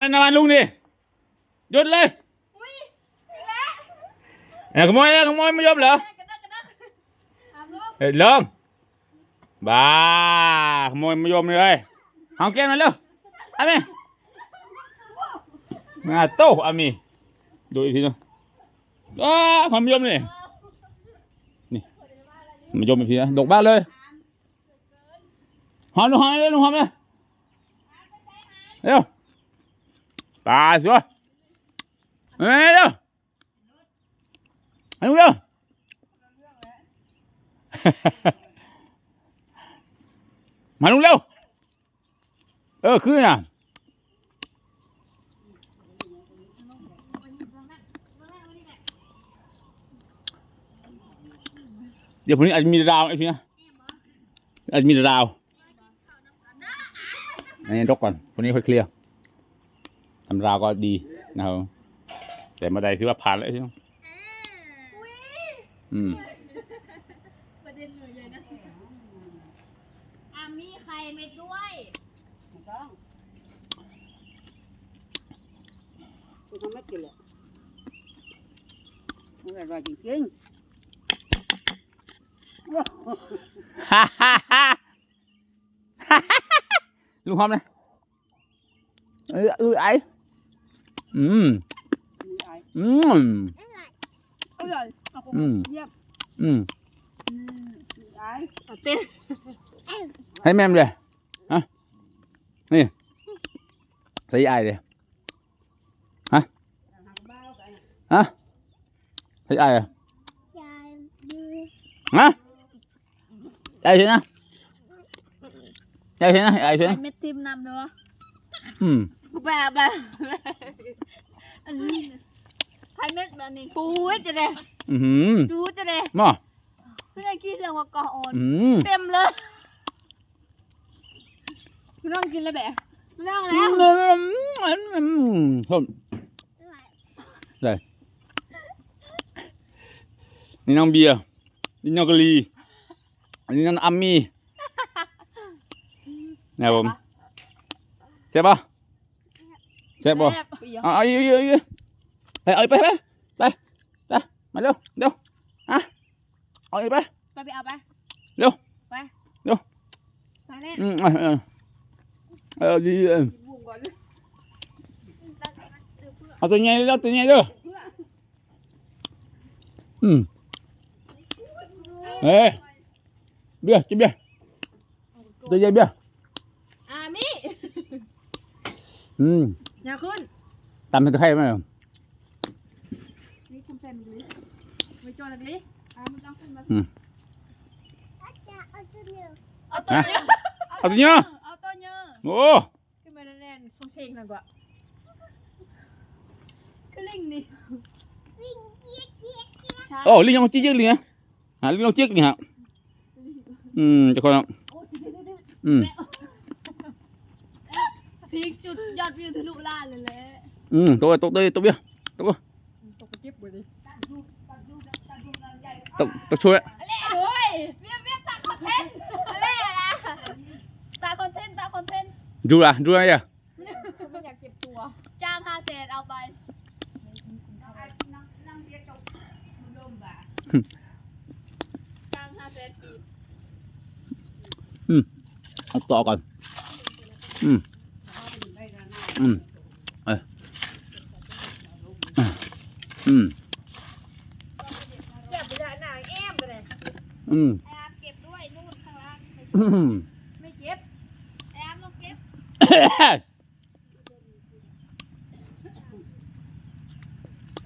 นั่นน้ำมันลุงดิหยุดเลยอุ้ยอีกแล้วเอ้ยขโมยเลยขโมยไม่ยอมเหรอ กระดักกระดักทำลูกเฮ้ยลงบ้าขโมยไม่ยอมเลยเอาแก้วมาเร็วเอาไหมมาโต้อามีดูอีกทีนึงอ้าความไม่ยอมเลยนี่ไม่ยอมอีกทีนะดกบ้านเลยหอมดูหอมเลยดูหอมเลยเร็ว ตายสิวะเฮ้ยเร็วให้ดูเร็วมาลุงเร็ว เออคือน่ะเดี๋ยวพรุ่งนี้อาจจะมีดาวไอ้พี่นะอาจจะมีดาวอันนี้รกก่อนพรุ่งนี้ค่อยเคลียร์ ทำราวก็ดีนะครับแต่มาได้ถือว่าผ่านแล้วไอ้พี่น้องอุ้ยอืมประเด็นเลยเลยนะอามีไข่เม็ดด้วยถูกต้องกูทำไม่กินเลยมันอร่อยจริงๆโอ้โหฮ่าฮ่าฮ่าลุงหอมเลยเออเออไอ อืมมีไอ้อืมอร่อยเอาผมอืมเยี่ยมอืมอืมมีไอ้เอาเต้นให้แม่มเลยฮะนี่ใส่ไอเลยฮะฮะใส่ไออะยายดูฮะไอเฉยนะไอเฉยนะไอเฉยไข่นะเม็ดทิมนำเลยวะอืมกูแปลไปอันนี้ไข่เม็ดแบบนี้ปูดจะเด้อือหือจูดจะเด้มาซึ่งไอ้ขี้เรื่องว่ากออ่อนอืมเต็มเลยไม่ต้องกินแล้วแบะไม่ต้องอืแล้วมอืมชมได้นี่น้องเบียร์นี่น้องกะลีอันนี้น้องอัมมี่นะครับผมเจ็บปะเจ็บปะ แซ่บเอาเอาอยู่อยู่อยู่ไปเอาไปไปไปไปมาเร็วเร็วอะเอาไปไปไปเอาไปเร็วไปเร็วไปเล่นอืมเออเออเออดีเออเอาตัวใหญ่เร็วตัวใหญ่เด้ออืมเฮ้ยเบียร์กินเบียร์ตัวใหญ่เบียร์อามิอืม อย่าขึ้นตำเป็นตะไคร้ไหมนี่คุณแฟนดูไม่จอดเลยอ่ามึงต้องขึ้นมาอืมเอาตัวเยอะเอาตัวเนี้ยเอาตัวเยอะโอ้ขึ้นมาแน่นๆส่งเพลงหน่อยกว่าก็ลิงนี่ลิงเจี๊ยกเจี๊ยกเจี๊ยกโอ้ลิงยังเจี๊ยกลิงอะหาลิงลองเจี๊ยกนี่ฮะอืมจะคนละอืม พีกจุดยอดวิวทะลุล้านเลยแหละอืมตัวตัวตัวตัวเบี้ยตัวตกไปเก็บไว้ดิตัวตัวช่วยอะไรโอ้ยเวียเวียตัดคอนเทนต์อะไรนะตัดคอนเทนต์ตัดคอนเทนต์ดูละดูอะไรอะไม่อยากเก็บตัว จ้างห้าเศษเอาไปจ้างห้าเศษปีบเอาต่อก่อนอืม อืมเอออืมเก็บไปได้หนังแอมไปเลยอืมแอมเก็บด้วยนู่นข้างล่างอืมไม่เก็บแอมต้องเก็บ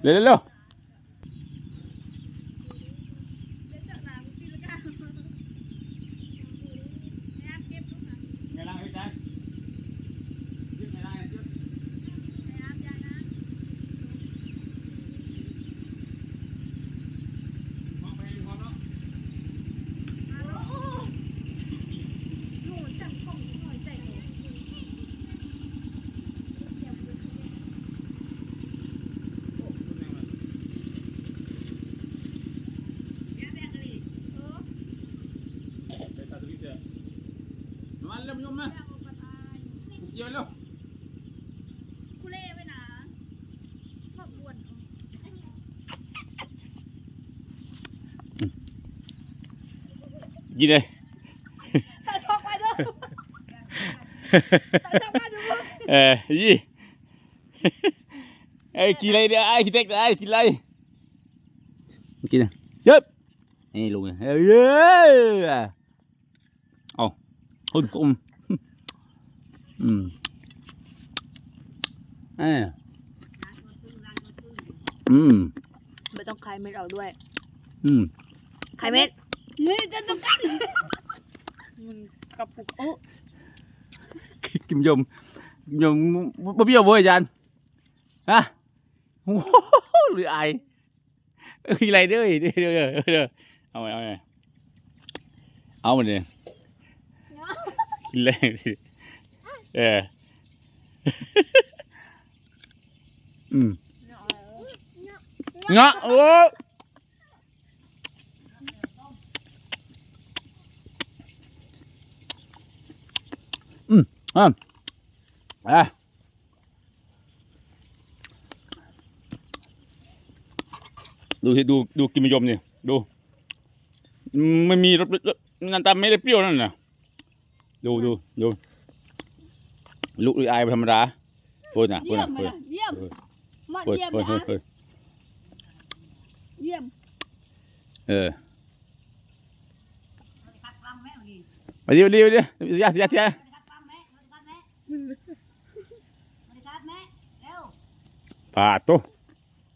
เร็วเร็ว เร็วยมมาเอยบุกเดียเร็วคุเล่ไว้นะขอบวนยี่เลย แต่ชอบไปเด้อแต่ชอกไปจุ๊บ เอ้ยยี่ เอ้ยกินไรเดียไอ้กินเด็กไอ้กินไรกินอะเยับนี่ลุงเงี้ย หุ่นตุ้มอืมเอ้ยอืมไม่ต้องคลายเม็ดเอาด้วย อืมคลายเม็ดนี่จะต้องกันมันกระปุกโอ้กิมยมกิมยมบ่เบี้ยวเว้ยอาจารย์ฮะโอ้โหหรือไอายเอ้ยอะไรเด้อเด้อเด้อเด้อเด้อเอาไปเอาไปเอามันเลย กินแรงดิเอออืมเงาะโอ้อืมอะอะดูสิดูดูกินมยมนี่ดู ไม่มีรสน้ำตาลไม่ได้เปรี้ยวนั่นน่ะ ดูดูดูลูกหรือไอายธรรมดาพูดนะพูดเยี่ยนะมพูดนะเยี่ยมมาพูดเยี่ยมพูดนะพูดพูดเยี่ยมเออมาดิมาดิมาดิยัดยัดยัดผ่าตัว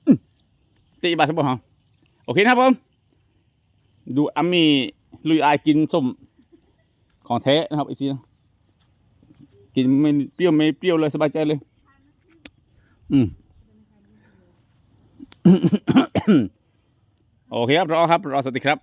อื้อตีบาสบอฮะโอเคนะครับผมดูอามีลุยอายกินส้ม ของแท้นะครับอีกทีนะกินไม่เปรี้ยวไม่เปรี้ยวเลยสบายใจเลย อืมโอเคครับรอครับ รอสวัสดีครับ